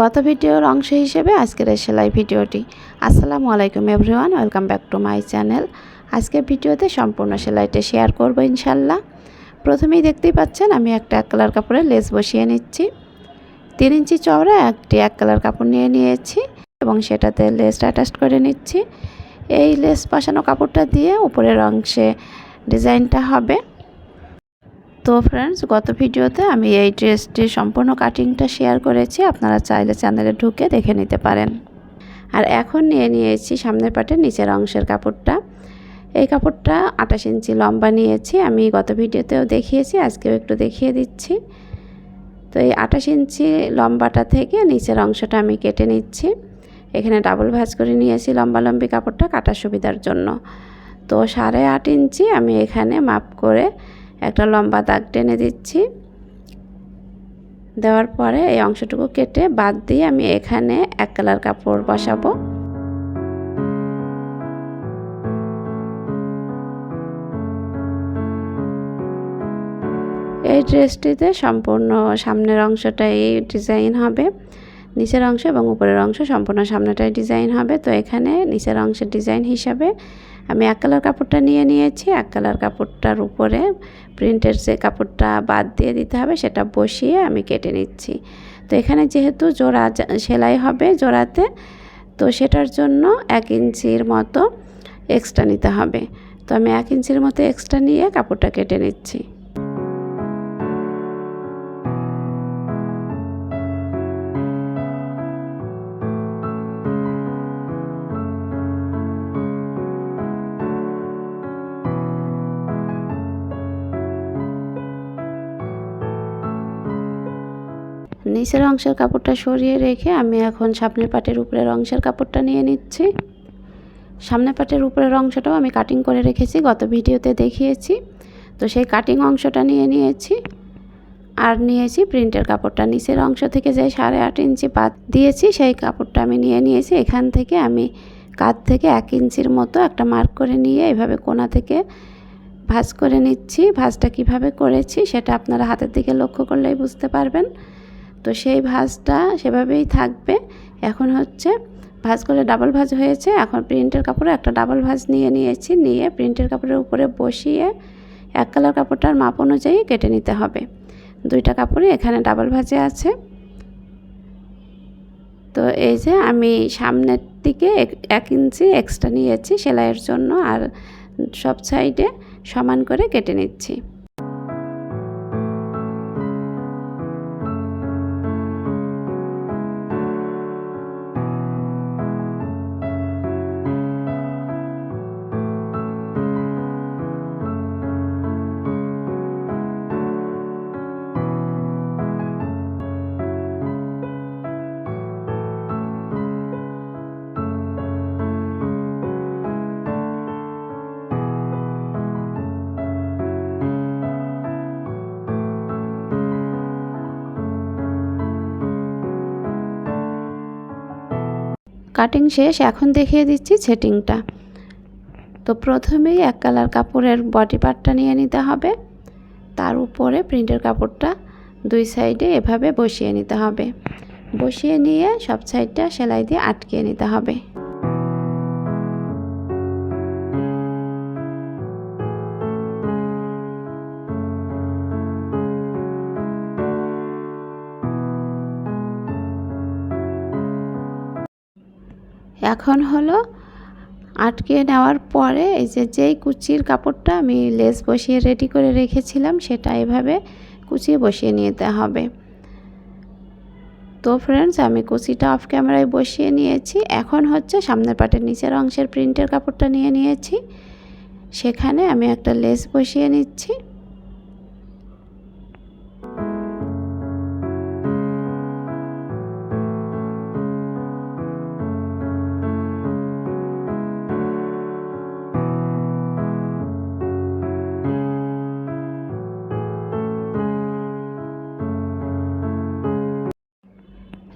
গত ভিডিওর অংশ হিসেবে আজকের এই সেলাই ভিডিওটি। আসসালামু আলাইকুম everyone, welcome back to my channel. আজকের ভিডিওতে সম্পূর্ণ সেলাইটা শেয়ার করব ইনশাল্লাহ প্রথমেই দেখতেই পাচ্ছেন, আমি একটা এক কালার কাপড়ে লেস বসিয়ে নিচ্ছি। তিন ইঞ্চি চওড়া একটি এক কালার কাপড় নিয়ে নিয়েছি এবং সেটাতে লেসটা অ্যাটাচ করে নিচ্ছি। এই লেস বসানো কাপড়টা দিয়ে উপরের অংশে ডিজাইনটা হবে। তো ফ্রেন্ডস গত ভিডিওতে আমি এই ড্রেসটির সম্পূর্ণ কাটিংটা শেয়ার করেছি। আপনারা চাইলে চ্যানেলে ঢুকে দেখে নিতে পারেন। আর এখন নিয়ে নিয়েছি সামনের পাটের নিচের অংশের কাপড়টা। এই কাপড়টা আঠাশ ইঞ্চি লম্বা নিয়েছি। আমি গত ভিডিওতেও দেখিয়েছি, আজকেও একটু দেখিয়ে দিচ্ছি। তো এই আঠাশ ইঞ্চি লম্বাটা থেকে নিচের অংশটা আমি কেটে নিচ্ছি। এখানে ডাবল ভাজ করে নিয়েছি লম্বা লম্বি কাপড়টা কাটার সুবিধার জন্য। তো সাড়ে আট ইঞ্চি আমি এখানে মাপ করে একটা লম্বা দাগ টেনে দিচ্ছি। দেওয়ার পরে এই অংশটুকু কেটে বাদ দিয়ে আমি এখানে এক কালার কাপড় বসাবো। এই ড্রেসটিতে সম্পূর্ণ সামনের অংশটা এই ডিজাইন হবে। নিচের অংশ এবং উপরের অংশ সম্পূর্ণ সামনেটাই ডিজাইন হবে। তো এখানে নিচের অংশের ডিজাইন হিসাবে আমি এক কালার কাপড়টা নিয়ে নিয়েছি। এক কালার কাপড়টার উপরে প্রিন্টের যে কাপড়টা বাদ দিয়ে দিতে হবে সেটা বসিয়ে আমি কেটে নিচ্ছি। তো এখানে যেহেতু জোড়া সেলাই হবে জোড়াতে, তো সেটার জন্য এক ইঞ্চির মতো এক্সট্রা নিতে হবে। তো আমি এক ইঞ্চির মতো এক্সট্রা নিয়ে কাপড়টা কেটে নিচ্ছি। নিচের অংশের কাপড়টা সরিয়ে রেখে আমি এখন সামনের পাটের উপরের অংশের কাপড়টা নিয়ে নিচ্ছি। সামনের পাটের উপরের অংশটাও আমি কাটিং করে রেখেছি, গত ভিডিওতে দেখিয়েছি। তো সেই কাটিং অংশটা নিয়ে নিয়েছি আর নিয়েছি প্রিন্টের কাপড়টা। নিচের অংশ থেকে যে সাড়ে আট ইঞ্চি পাত দিয়েছি, সেই কাপড়টা আমি নিয়ে নিয়েছি। এখান থেকে আমি কাত থেকে এক ইঞ্চির মতো একটা মার্ক করে নিয়ে এভাবে কোনা থেকে ভাঁজ করে নিচ্ছি। ভাঁজটা কীভাবে করেছি সেটা আপনারা হাতের দিকে লক্ষ্য করলেই বুঝতে পারবেন। তো সেই ভাজটা সেভাবেই থাকবে। এখন হচ্ছে ভাঁজ করে ডাবল ভাজ হয়েছে। এখন প্রিন্টের কাপড়ে একটা ডাবল ভাজ নিয়ে নিয়েছি। নিয়ে প্রিন্টের কাপড়ের উপরে বসিয়ে এক কালার কাপড়টার মাপ অনুযায়ী কেটে নিতে হবে। দুইটা কাপড়ই এখানে ডাবল ভাজে আছে। তো এই যে আমি সামনের দিকে এক ইঞ্চি এক্সট্রা নিয়েছি সেলাইয়ের জন্য। আর সব সাইডে সমান করে কেটে নিচ্ছি। কাটিং শেষ, এখন দেখিয়ে দিচ্ছি সেটিংটা তো প্রথমেই এক কালার কাপড়ের বডি পার্টটা নিয়ে নিতে হবে। তার উপরে প্রিন্টের কাপড়টা দুই সাইডে এভাবে বসিয়ে নিতে হবে। বসিয়ে নিয়ে সব সাইডটা সেলাই দিয়ে আটকিয়ে নিতে হবে। এখন হলো আটকে নেওয়ার পরে এই যে যেই কুচির কাপড়টা আমি লেস বসিয়ে রেডি করে রেখেছিলাম, সেটা এভাবে কুচিয়ে বসিয়ে নিতে হবে। তো ফ্রেন্ডস আমি কুচিটা অফ ক্যামেরায় বসিয়ে নিয়েছি। এখন হচ্ছে সামনের পাটের নিচের অংশের প্রিন্টের কাপড়টা নিয়ে নিয়েছি। সেখানে আমি একটা লেস বসিয়ে নিচ্ছি।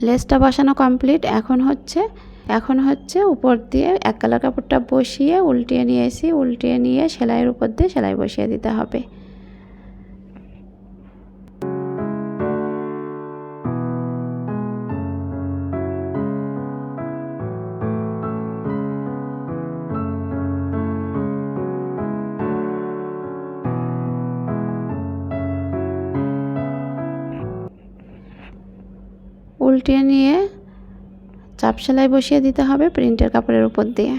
লেসটা বসানো কমপ্লিট। এখন হচ্ছে এখন হচ্ছে উপর দিয়ে এক কালার কাপড়টা বসিয়ে উল্টিয়ে নিয়ে এসি, উল্টিয়ে নিয়ে সেলাইয়ের উপর দিয়ে সেলাই বসিয়ে দিতে হবে। উল্টিয়ে নিয়ে চাপ সেলাই বসিয়ে দিতে হবে প্রিন্টের কাপড়ের উপর দিয়ে।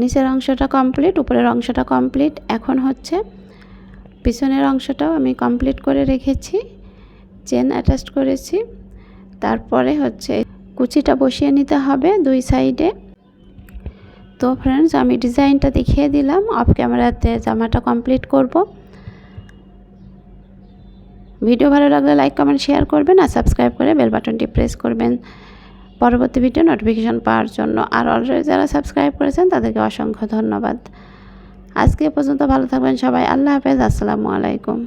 নিচের অংশটা কমপ্লিট উপরের অংশটা কমপ্লিট এখন হচ্ছে পিছনের অংশটাও আমি কমপ্লিট করে রেখেছি চেন অ্যাটাচ করেছি। তারপরে হচ্ছে কুচিটা বসিয়ে নিতে হবে দুই সাইডে তো ফ্রেন্ডস আমি ডিজাইনটা দেখিয়ে দিলাম অফ ক্যামেরাতে জামাটা কমপ্লিট করব। ভিডিও ভালো লাগলে লাইক কমেন্ট শেয়ার করবেন আর সাবস্ক্রাইব করে বেল বাটনটি প্রেস করবেন। পরবর্তী ভিডিও নোটিফিকেশান পাওয়ার জন্য আর অলরেডি যারা সাবস্ক্রাইব করেছেন তাদেরকে অসংখ্য ধন্যবাদ। আজকে পর্যন্ত ভালো থাকবেন সবাই। আল্লাহ হাফেজ। আসসালামু আলাইকুম।